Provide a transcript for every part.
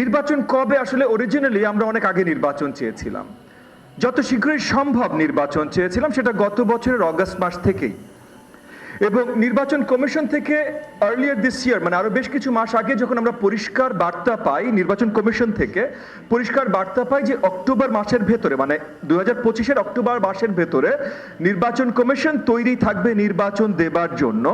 নির্বাচন কবে আসলে অরিজিনালি আমরা অনেক আগে নির্বাচন চেয়েছিলাম? যত শীঘ্রই সম্ভব নির্বাচন চেয়েছিলাম, সেটা গত বছরের অগস্ট মাস থেকেই। এবং নির্বাচন কমিশন থেকে আর্লিয়ার দিস ইয়ার মানে আরও বেশ কিছু মাস আগে যখন আমরা পরিষ্কার বার্তা পাই, নির্বাচন কমিশন থেকে পরিষ্কার বার্তা পাই যে অক্টোবর মাসের ভেতরে মানে দু হাজার পঁচিশের অক্টোবর মাসের ভেতরে নির্বাচন কমিশন তৈরি থাকবে নির্বাচন দেবার জন্য।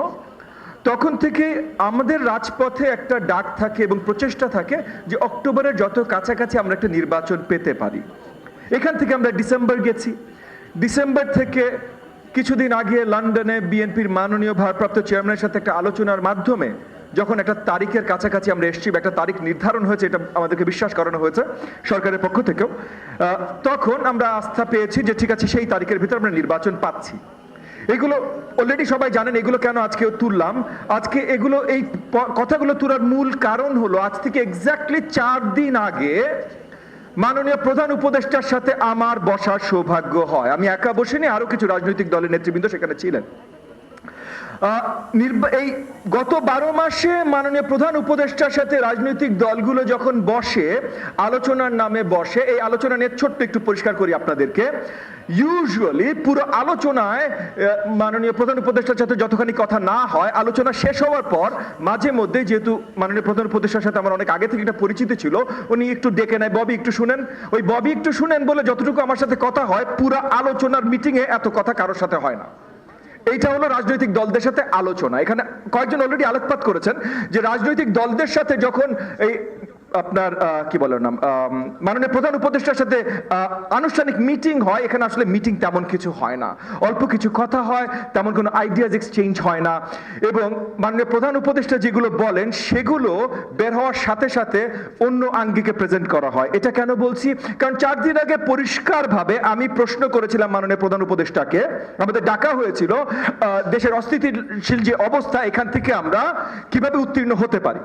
তখন থেকে আমাদের রাজপথে একটা ডাক থাকে এবং প্রচেষ্টা থাকে যে অক্টোবরের যত কাছাকাছি আমরা একটা নির্বাচন পেতে পারি। এখান থেকে আমরা ডিসেম্বর গেছি। ডিসেম্বর থেকে কিছুদিন আগে লন্ডনে বিএনপির মাননীয় ভারপ্রাপ্ত চেয়ারম্যানের সাথে একটা আলোচনার মাধ্যমে যখন একটা তারিখের কাছাকাছি আমরা এসেছি একটা তারিখ নির্ধারণ হয়েছে, এটা আমাদেরকে বিশ্বাস করানো হয়েছে সরকারের পক্ষ থেকেও তখন আমরা আস্থা পেয়েছি যে ঠিক আছে, সেই তারিখের ভিতরে আমরা নির্বাচন পাচ্ছি। এগুলো অলরেডি সবাই জানেন এগুলো কেন আজকে তুললাম। আজকে এগুলো এই কথাগুলো তোলার মূল কারণ হলো, আজ থেকে এক্স্যাক্টলি চার দিন আগে মাননীয় প্রধান উপদেষ্টার সাথে আমার বসার সৌভাগ্য হয়। আমি একা বসিনি, আরও কিছু রাজনৈতিক দলের নেতৃবৃন্দ সেখানে ছিলেন। এই গত বারো মাসে মাননীয় প্রধান উপদেষ্টার সাথে রাজনৈতিক দলগুলো যখন বসে, আলোচনার নামে বসে, এই আলোচনা নিয়ে ছোট্ট একটু পরিষ্কার করি আপনাদেরকে। ইউজুয়ালি পুরো আলোচনায় মাননীয় প্রধান উপদেষ্টার সাথে যতখানি কথা না হয়, আলোচনা শেষ হওয়ার পর মাঝে মধ্যে যেহেতু মাননীয় প্রধান উপদেষ্টার সাথে আমার অনেক আগে থেকে একটা পরিচিতি ছিল, উনি একটু ডেকে নেয়, ববি, একটু শুনেন। ওই ববি একটু শুনেন বলে যতটুকু আমার সাথে কথা হয়, পুরো আলোচনার মিটিংয়ে এত কথা কারোর সাথে হয় না। এইটা হলো রাজনৈতিক দলদের সাথে আলোচনা। এখানে কয়েকজন অলরেডি আলোকপাত করেছেন যে রাজনৈতিক দলদের সাথে যখন এই আপনার কি বলে নাম? মাননীয় প্রধান উপদেষ্টার সাথে আনুষ্ঠানিক মিটিং হয়, এখানে আসলে মিটিং তেমন কিছু হয় না। অল্প কিছু কথা হয়, তেমন কোনো আইডিয়াজ এক্সচেঞ্জ হয় না। এবং মাননীয় প্রধান উপদেষ্টা যেগুলো বলেন, সেগুলো বের হওয়ার সাথে সাথে অন্য আঙ্গিকে প্রেজেন্ট করা হয়। এটা কেন বলছি? কারণ চার দিন আগে পরিষ্কারভাবে আমি প্রশ্ন করেছিলাম মাননীয় প্রধান উপদেষ্টাকে। আমাদের ডাকা হয়েছিল দেশের অস্থিতিশীল যে অবস্থা, এখান থেকে আমরা কীভাবে উত্তীর্ণ হতে পারি।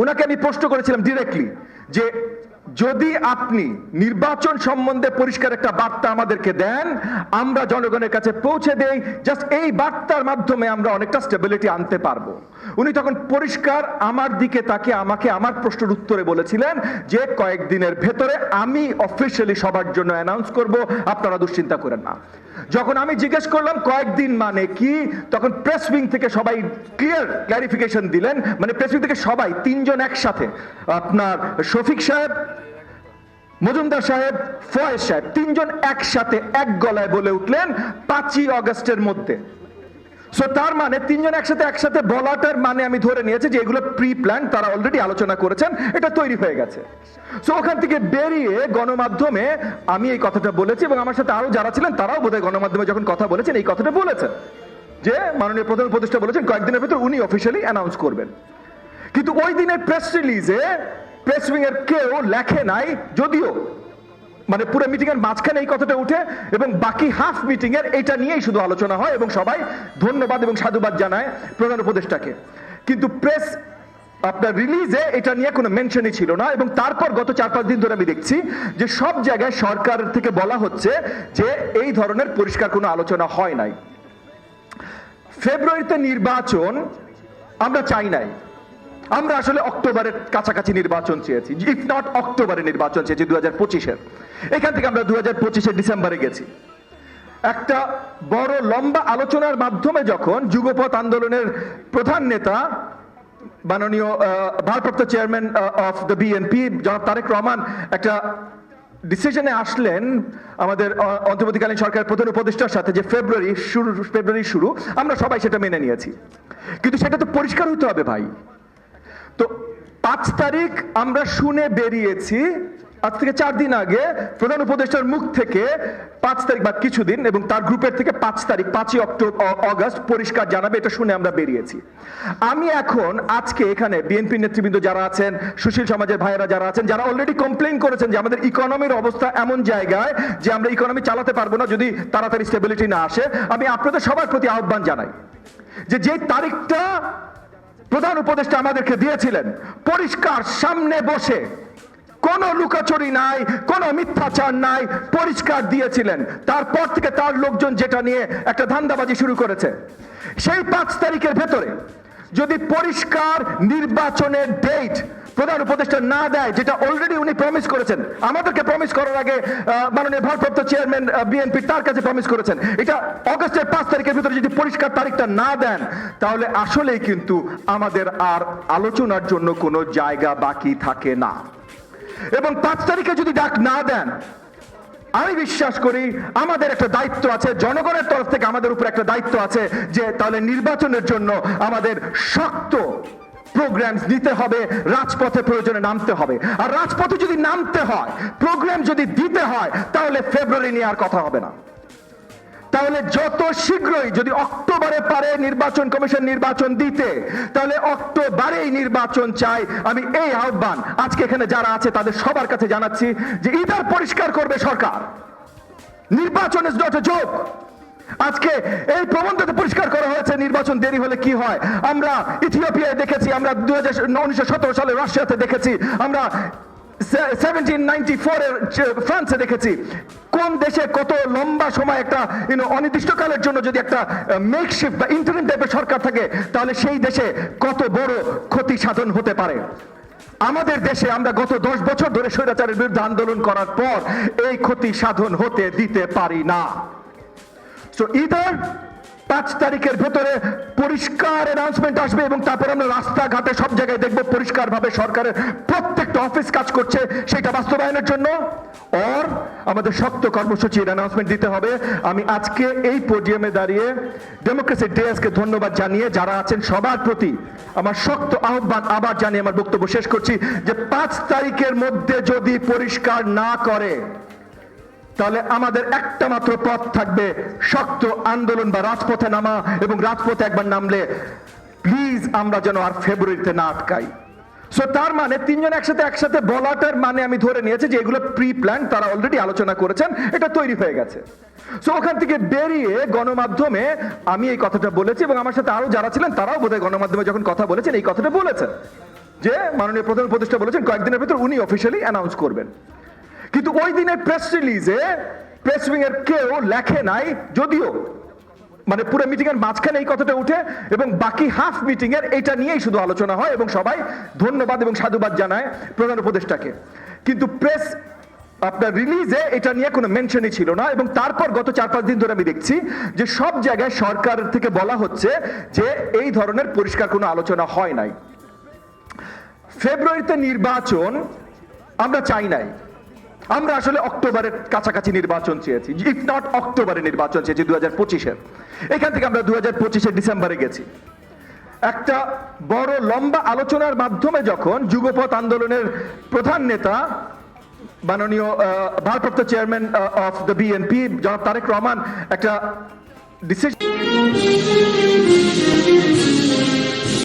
ওনাকে আমি প্রশ্ন করেছিলাম ডিরেক্টলি যে যদি আপনি নির্বাচন সম্বন্ধে পরিষ্কার একটা বার্তা আমাদেরকে দেন, আমরা জনগণের কাছে পৌঁছে দেই জাস্ট এই বার্তার মাধ্যমে আমরা অনেকটা স্টেবিলিটি আনতে পারব। উনি তখন পরিষ্কার আমার দিকে তাকে আমাকে আমার প্রশ্নের উত্তরে বলেছিলেন যে কয়েকদিনের ভেতরে আমি অফিসিয়ালি সবার জন্য অ্যানাউন্স করব, আপনারা দুশ্চিন্তা করেন না। যখন আমি জিজ্ঞেস করলাম কয়েকদিন মানে কি, তখন প্রেস উইং থেকে সবাই ক্লিয়ার ক্লারিফিকেশন দিলেন। মানে প্রেস উইং থেকে সবাই, তিনজন একসাথে। আপনার শফিক সাহেব মজুমদার সাহেব, ফয়েজ সাহেব, তিনজন একসাথে এক গলায় বলে উঠলেন, পাঁচই অগস্টের মধ্যে। সো তার মানে তিনজন একসাথে একসাথে বলাটার মানে আমি ধরে নিয়েছি যে এগুলো প্রি প্ল্যান তারা অলরেডি আলোচনা করেছেন, এটা তৈরি হয়ে গেছে। সো ওখান থেকে বেরিয়ে গণমাধ্যমে আমি এই কথাটা বলেছি এবং আমার সাথে আরও যারা ছিলেন, তারাও বোধহয় গণমাধ্যমে যখন কথা বলেছেন, এই কথাটা বলেছেন। যে মাননীয় প্রধান উপদেষ্টা বলেছেন, কয়েকদিনের ভেতর উনি অফিসিয়ালি অ্যানাউন্স করবেন। কিন্তু ওই দিনের প্রেস রিলিজে প্রেস উইং এর কেউ লেখে নাই, যদিও। মানে পুরো মিটিং এর মাঝখানে এই কথাটা উঠে, এবং বাকি হাফ মিটিং এর এটা নিয়েই শুধু আলোচনা হয়, এবং সবাই ধন্যবাদ এবং সাধুবাদ জানায় প্রধান উপদেষ্টাকে। কিন্তু প্রেস আপনার রিলিজে এটা নিয়ে কোনো মেনশনই ছিল না, এবং তারপর গত চার পাঁচ দিন ধরে আমি দেখছি যে সব জায়গায় সরকার থেকে বলা হচ্ছে যে এই ধরনের পরিষ্কার কোনো আলোচনা হয় নাই। ফেব্রুয়ারিতে নির্বাচন আমরা চাই নাই। আমরা আসলে অক্টোবরের কাছাকাছি নির্বাচন চেয়েছি ইফ নট অক্টোবরে নির্বাচন চেয়েছি দু হাজার পঁচিশের। এখান থেকে আমরা দু হাজার পঁচিশের ডিসেম্বরে গেছি। একটা বড় লম্বা আলোচনার মাধ্যমে যখন যুগপথ আন্দোলনের প্রধান নেতা, মাননীয় ভারপ্রাপ্ত চেয়ারম্যান অফ দ্য বিএনপি জনাব তারেক রহমান একটা ডিসিশনে আসলেন আমাদের অন্তর্বর্তীকালীন সরকারের প্রধান উপদেষ্টার সাথে যে ফেব্রুয়ারি শুরু ফেব্রুয়ারি শুরু, আমরা সবাই সেটা মেনে নিয়েছি। কিন্তু সেটা তো পরিষ্কার হতে হবে ভাই। তো পাঁচ তারিখ আমরা শুনে বেরিয়েছি, আজ থেকে চার দিন আগে প্রধান উপদেষ্টার মুখ থেকে পাঁচ তারিখ বা কিছুদিন এবং তার গ্রুপের থেকে পাঁচ তারিখ, পাঁচই অক্টোবর অগস্ট পরিষ্কার জানাবে, এটা শুনে আমরা বেরিয়েছি। আমি এখন আজকে এখানে বিএনপি নেতৃবৃন্দ যারা আছেন, সুশীল সমাজের ভাইয়েরা যারা আছেন, যারা অলরেডি কমপ্লেন করেছেন যে আমাদের ইকোনমির অবস্থা এমন জায়গায় যে আমরা ইকোনমি চালাতে পারব না যদি তাড়াতাড়ি স্টেবিলিটি না আসে, আমি আপনাদের সবার প্রতি আহ্বান জানাই যে যে তারিখটা প্রধান উপদেষ্টা আমাদেরকে দিয়েছিলেন, পরিষ্কার সামনে বসে। কোন লুকাচুরি নাই, কোনো মিথ্যাচার নাই, পরিষ্কার দিয়েছিলেন। তারপর থেকে তার লোকজন যেটা নিয়ে একটা ধান্দাবাজি শুরু করেছে। সেই পাঁচ তারিখের ভেতরে যদি পরিষ্কার নির্বাচনের ডেট প্রধান উপদেষ্টা না দেয়, যেটা অলরেডি উনি প্রমিস করেছেন, আমাদেরকে প্রমিস করার আগে মাননীয় ভারপ্রাপ্ত চেয়ারম্যান বিএনপি তার কাছে প্রমিস করেছেন। এটা অগস্টের পাঁচ তারিখের ভিতরে যদি পরিষ্কার তারিখটা না দেন, তাহলে আসলেই কিন্তু আমাদের আর আলোচনার জন্য কোনো জায়গা বাকি থাকে না। এবং পাঁচ তারিখে যদি ডাক না দেন আমি বিশ্বাস করি আমাদের একটা দায়িত্ব আছে, জনগণের তরফ থেকে আমাদের উপর একটা দায়িত্ব আছে যে তাহলে নির্বাচনের জন্য আমাদের শক্ত প্রোগ্রামস নিতে হবে, রাজপথে প্রয়োজনে নামতে হবে। আর রাজপথে যদি নামতে হয় প্রোগ্রাম যদি দিতে হয়, তাহলে ফেব্রুয়ারি নিয়ে আর কথা হবে না। তাহলে যত শীঘ্রই যদি অক্টোবরে পারে নির্বাচন কমিশন নির্বাচন দিতে, তাহলে অক্টোবরেই নির্বাচন চাই। আমি এই আহ্বান আজকে এখানে যারা আছে তাদের সবার কাছে জানাচ্ছি যে ইদার পরিষ্কার করবে সরকার। নির্বাচন ইজ নট এ জোক আজকে এই প্রবন্ধতে পরিষ্কার করা হয়েছে, নির্বাচন দেরি হলে কি হয়? আমরা ইথিওপিয়ায় দেখেছি, আমরা দুই হাজার সালে রাশিয়াতে দেখেছি, আমরা সেভেন্টিন নাইনটি ফোরের ফ্রান্সে দেখেছি, কোন দেশে কত লম্বা সময় একটা অনির্দিষ্টকালের জন্য যদি একটা মেকশিফট বা ইন্টারিম টাইপের সরকার থাকে, তাহলে সেই দেশে কত বড় ক্ষতি সাধন হতে পারে? আমাদের দেশে আমরা গত দশ বছর ধরে স্বৈরাচারের বিরুদ্ধে আন্দোলন করার পর, এই ক্ষতি সাধন হতে দিতে পারি না। সো ইদার পাঁচ তারিখের ভেতরে পরিষ্কার অ্যানাউন্সমেন্ট আসবে এবং তারপর আমরা রাস্তাঘাটে সব জায়গায় দেখব পরিষ্কারভাবে সরকারের প্রত্যেকটা অফিস কাজ করছে, সেটা বাস্তবায়নের জন্য। অর আমাদের শক্ত কর্মসূচির অ্যানাউন্সমেন্ট দিতে হবে। আমি আজকে এই পোডিয়ামে দাঁড়িয়ে ডেমোক্রেসি ডেস্কে ধন্যবাদ জানিয়ে যারা আছেন সবার প্রতি আমার শক্ত আহ্বান আবার জানিয়ে আমার বক্তব্য শেষ করছি যে পাঁচ তারিখের মধ্যে যদি পরিষ্কার না করে তাহলে আমাদের একটা মাত্র পথ থাকবে, শক্ত আন্দোলন বা রাজপথে নামা এবং রাজপথে একবার নামলে প্লিজ আমরা যেন আর ফেব্রুয়ারিতে না আটকাই। সো তার মানে তিনজন একসাথে একসাথে বলাটার মানে আমি ধরে নিয়েছি যে এগুলো প্রি প্ল্যান তারা অলরেডি আলোচনা করেছেন, এটা তৈরি হয়ে গেছে। সো ওখান থেকে বেরিয়ে গণমাধ্যমে আমি এই কথাটা বলেছি এবং আমার সাথে আরও যারা ছিলেন, তারাও বোধহয় গণমাধ্যমে যখন কথা বলেছেন, এই কথাটা বলেছেন। যে মাননীয় প্রধান উপদেষ্টা বলেছেন, কয়েকদিনের ভিতর উনি অফিসিয়ালি অ্যানাউন্স করবেন। কিন্তু ওই দিনের প্রেস রিলিজে প্রেস উইং এর কেউ লেখে নাই, যদিও। মানে পুরো মিটিং এর মাঝখানে এই কথাটা উঠে এবং বাকি হাফ মিটিং এর এটা নিয়েই শুধু আলোচনা হয় এবং সবাই ধন্যবাদ এবং সাধুবাদ জানায় প্রধান উপদেষ্টাকে। কিন্তু প্রেস আপনার রিলিজে এটা নিয়ে কোনো মেনশনই ছিল না এবং তারপর গত চার পাঁচ দিন ধরে আমি দেখছি যে সব জায়গায় সরকার থেকে বলা হচ্ছে যে এই ধরনের পরিষ্কার কোনো আলোচনা হয় নাই। ফেব্রুয়ারিতে নির্বাচন আমরা চাই নাই। আমরা আসলে অক্টোবরের কাছাকাছি নির্বাচন চেয়েছি ইফ নট অক্টোবরে নির্বাচন চেয়েছি দু হাজার পঁচিশের। এখান থেকে আমরা দু হাজার পঁচিশের ডিসেম্বরে গেছি। একটা বড় লম্বা আলোচনার মাধ্যমে যখন যুগপথ আন্দোলনের প্রধান নেতা, মাননীয় ভারপ্রাপ্ত চেয়ারম্যান অফ দ্য বিএনপি জনাব তারেক রহমান একটা ডিসিশন